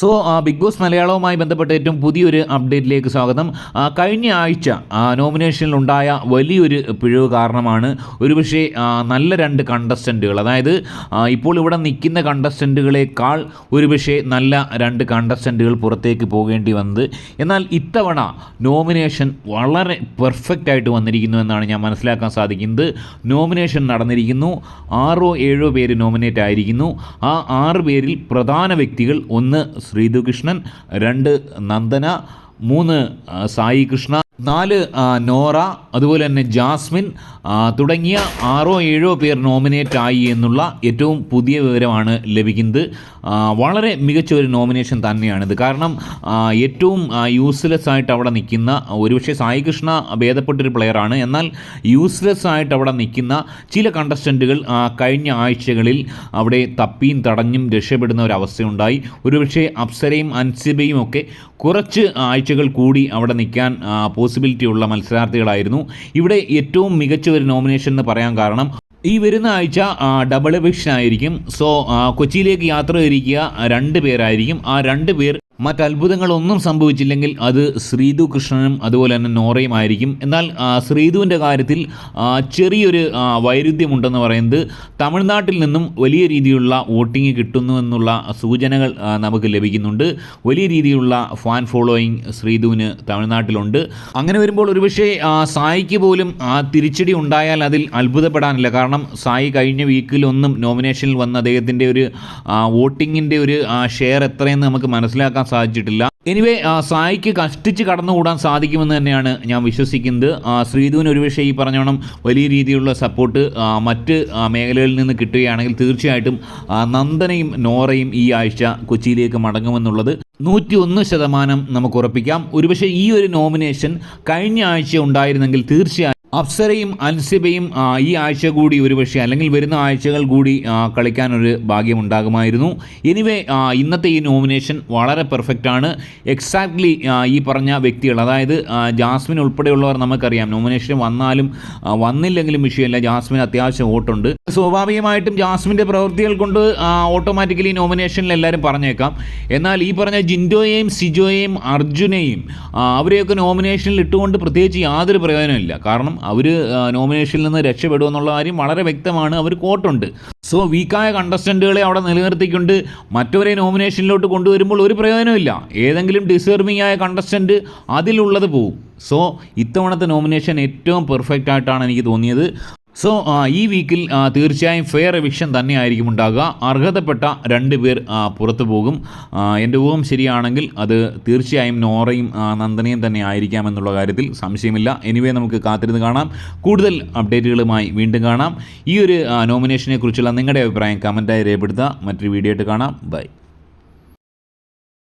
So big boss മലയാളവുമായി ബന്ധപ്പെട്ട ഏറ്റവും പുതിയൊരു അപ്ഡേറ്റിലേക്ക് സ്വാഗതം. കഴിഞ്ഞ ആഴ്ച നോമിനേഷനിലുണ്ടായ വലിയൊരു പിഴവ് കാരണമാണ് ഒരുപക്ഷെ നല്ല രണ്ട് കണ്ടസ്റ്റന്റുകൾ അതായത് ഇപ്പോൾ ഇവിടെ നിൽക്കുന്ന കണ്ടസ്റ്റന്റുകളെക്കാൾ ഒരുപക്ഷെ നല്ല രണ്ട് കണ്ടസ്റ്റന്റുകൾ പുറത്തേക്ക് പോകേണ്ടി വന്നത്. എന്നാൽ ഇത്തവണ നോമിനേഷൻ വളരെ പെർഫെക്റ്റ് ആയിട്ട് വന്നിരിക്കുന്നു എന്നാണ് ഞാൻ മനസ്സിലാക്കാൻ സാധിക്കുന്നത്. നോമിനേഷൻ നടന്നിരിക്കുന്നു. ആറോ ഏഴോ പേര് നോമിനേറ്റ് ആയിരിക്കുന്നു. ആ ആറ് പേരിൽ പ്രധാന വ്യക്തികൾ ഒന്ന് ശ്രീധുകൃഷ്ണൻ രണ്ട് നന്ദന മൂന്ന് സായി കൃഷ്ണ. നാല് നോറ അതുപോലെ തന്നെ ജാസ്മിൻ തുടങ്ങിയ ആറോ ഏഴോ പേർ നോമിനേറ്റ് ആയി എന്നുള്ള ഏറ്റവും പുതിയ വിവരമാണ് ലഭിക്കുന്നത്. വളരെ മികച്ച ഒരു നോമിനേഷൻ തന്നെയാണിത്. കാരണം ഏറ്റവും യൂസ്ലെസ് ആയിട്ട് അവിടെ നിൽക്കുന്ന ഒരുപക്ഷെ സായി കൃഷ്ണ ഭേദപ്പെട്ടൊരു പ്ലെയറാണ് എന്നാൽ യൂസ്ലെസ് ആയിട്ട് അവിടെ നിൽക്കുന്ന ചില കണ്ടസ്റ്റന്റുകൾ കഴിഞ്ഞ ആഴ്ചകളിൽ അവിടെ തപ്പിയും തടഞ്ഞും രക്ഷപ്പെടുന്ന ഒരു ഒരുപക്ഷെ അപ്സരയും അൻസിബയും ഒക്കെ കുറച്ച് ആഴ്ചകൾ കൂടി അവിടെ നിൽക്കാൻ പോസിബിലിറ്റി ഉള്ള മത്സരാർത്ഥികളായിരുന്നു. ഇവിടെ ഏറ്റവും മികച്ച ഒരു നോമിനേഷൻ എന്ന് പറയാൻ കാരണം ഈ വരുന്ന ആഴ്ച ഡബിൾ എവിക്ഷൻ ആയിരിക്കും. സോ കൊച്ചിയിലേക്ക് യാത്ര തിരിക്കുക രണ്ട് പേരായിരിക്കും. ആ രണ്ട് പേർ മറ്റത്ഭുതങ്ങളൊന്നും സംഭവിച്ചില്ലെങ്കിൽ അത് ശ്രീതു കൃഷ്ണനും അതുപോലെ തന്നെ നോറയും ആയിരിക്കും. എന്നാൽ ശ്രീതുവിന്റെ കാര്യത്തിൽ ചെറിയൊരു വൈരുദ്ധ്യമുണ്ടെന്ന് പറയുന്നത് തമിഴ്നാട്ടിൽ നിന്നും വലിയ രീതിയിലുള്ള വോട്ടിംഗ് കിട്ടുന്നു എന്നുള്ള സൂചനകൾ നമുക്ക് ലഭിക്കുന്നുണ്ട്. വലിയ രീതിയിലുള്ള ഫാൻ ഫോളോയിങ് ശ്രീതുവിന് തമിഴ്നാട്ടിലുണ്ട്. അങ്ങനെ വരുമ്പോൾ ഒരുപക്ഷെ സായിക്ക് പോലും ആ തിരിച്ചടി ഉണ്ടായാൽ അതിൽ അത്ഭുതപ്പെടാനില്ല. കാരണം സായി കഴിഞ്ഞ വീക്കിലൊന്നും നോമിനേഷനിൽ വന്ന അദ്ദേഹത്തിന്റെ ഒരു വോട്ടിങ്ങിന്റെ ഒരു ഷെയർ എത്രയെന്ന് നമുക്ക് മനസ്സിലാക്കാൻ സാധിച്ചിട്ടില്ല. എനിവേ സായിക്ക് കഷ്ടിച്ച് കടന്നുകൂടാൻ സാധിക്കുമെന്ന് തന്നെയാണ് ഞാൻ വിശ്വസിക്കുന്നത്. ശ്രീധുവിന് ഒരുപക്ഷെ ഈ പറഞ്ഞോണം വലിയ രീതിയിലുള്ള സപ്പോർട്ട് മറ്റ് മേഖലകളിൽ നിന്ന് കിട്ടുകയാണെങ്കിൽ തീർച്ചയായിട്ടും നന്ദനയും നോറയും ഈ ആഴ്ച കൊച്ചിയിലേക്ക് മടങ്ങുമെന്നുള്ളത് നൂറ്റി ഒന്ന് ശതമാനം നമുക്ക് ഉറപ്പിക്കാം. ഒരുപക്ഷെ ഈ ഒരു നോമിനേഷൻ കഴിഞ്ഞ ആഴ്ച ഉണ്ടായിരുന്നെങ്കിൽ തീർച്ചയായും അപ്സരയും അൻസിബയും ഈ ആഴ്ച കൂടി ഒരുപക്ഷെ അല്ലെങ്കിൽ വരുന്ന ആഴ്ചകൾ കൂടി കളിക്കാനൊരു ഭാഗ്യം ഉണ്ടാകുമായിരുന്നു എനിവേ ഇന്നത്തെ ഈ നോമിനേഷൻ വളരെ പെർഫെക്റ്റ് ആണ്. എക്സാക്ട്ലി ഈ പറഞ്ഞ വ്യക്തികൾ അതായത് ജാസ്മിൻ ഉൾപ്പെടെയുള്ളവർ നമുക്കറിയാം. നോമിനേഷൻ വന്നാലും വന്നില്ലെങ്കിലും വിഷയമല്ല. ജാസ്മിൻ അത്യാവശ്യം വോട്ടുണ്ട്. സ്വാഭാവികമായിട്ടും ജാസ്മിന്റെ പ്രവൃത്തികൾ കൊണ്ട് ഓട്ടോമാറ്റിക്കലി നോമിനേഷനിൽ എല്ലാവരും പറഞ്ഞേക്കാം. എന്നാൽ ഈ പറഞ്ഞ ജിൻഡോയെയും സിജോയെയും അർജുനെയും അവരെയൊക്കെ നോമിനേഷനിൽ ഇട്ടുകൊണ്ട് പ്രത്യേകിച്ച് യാതൊരു പ്രയോജനമില്ല കാരണം അവർ നോമിനേഷനിൽ നിന്ന് രക്ഷപ്പെടുമെന്നുള്ള കാര്യം വളരെ വ്യക്തമാണ്. അവർ കോട്ടുണ്ട് സോ വീക്കായ കണ്ടസ്റ്റന്റുകളെ അവിടെ നിലനിർത്തിക്കൊണ്ട് മറ്റവരെ നോമിനേഷനിലോട്ട് കൊണ്ടുവരുമ്പോൾ ഒരു പ്രയോജനമില്ല ഏതെങ്കിലും ഡിസേർവിംഗ് ആയ കണ്ടസ്റ്റന്റ് അതിലുള്ളത് പോവും. സോ ഇത്തവണത്തെ നോമിനേഷൻ ഏറ്റവും പെർഫെക്റ്റ് ആയിട്ടാണ് എനിക്ക് തോന്നിയത്. സോ ഈ വീക്കിൽ തീർച്ചയായും ഫെയർ എവിക്ഷൻ തന്നെയായിരിക്കും ഉണ്ടാകുക. അർഹതപ്പെട്ട രണ്ട് പേർ പുറത്തു പോകും. എന്റെ ഊഹം ശരിയാണെങ്കിൽ അത് തീർച്ചയായും നോറയും നന്ദനയും തന്നെ ആയിരിക്കാം എന്നുള്ള കാര്യത്തിൽ സംശയമില്ല. എനിവേ നമുക്ക് കാത്തിരുന്ന് കാണാം. കൂടുതൽ അപ്ഡേറ്റുകളുമായി വീണ്ടും കാണാം. ഈ ഒരു നോമിനേഷനെ കുറിച്ചുള്ള നിങ്ങളുടെ അഭിപ്രായം കമന്റായി രേഖപ്പെടുത്തുക. മറ്റൊരു വീഡിയോ ആയിട്ട് കാണാം. ബൈ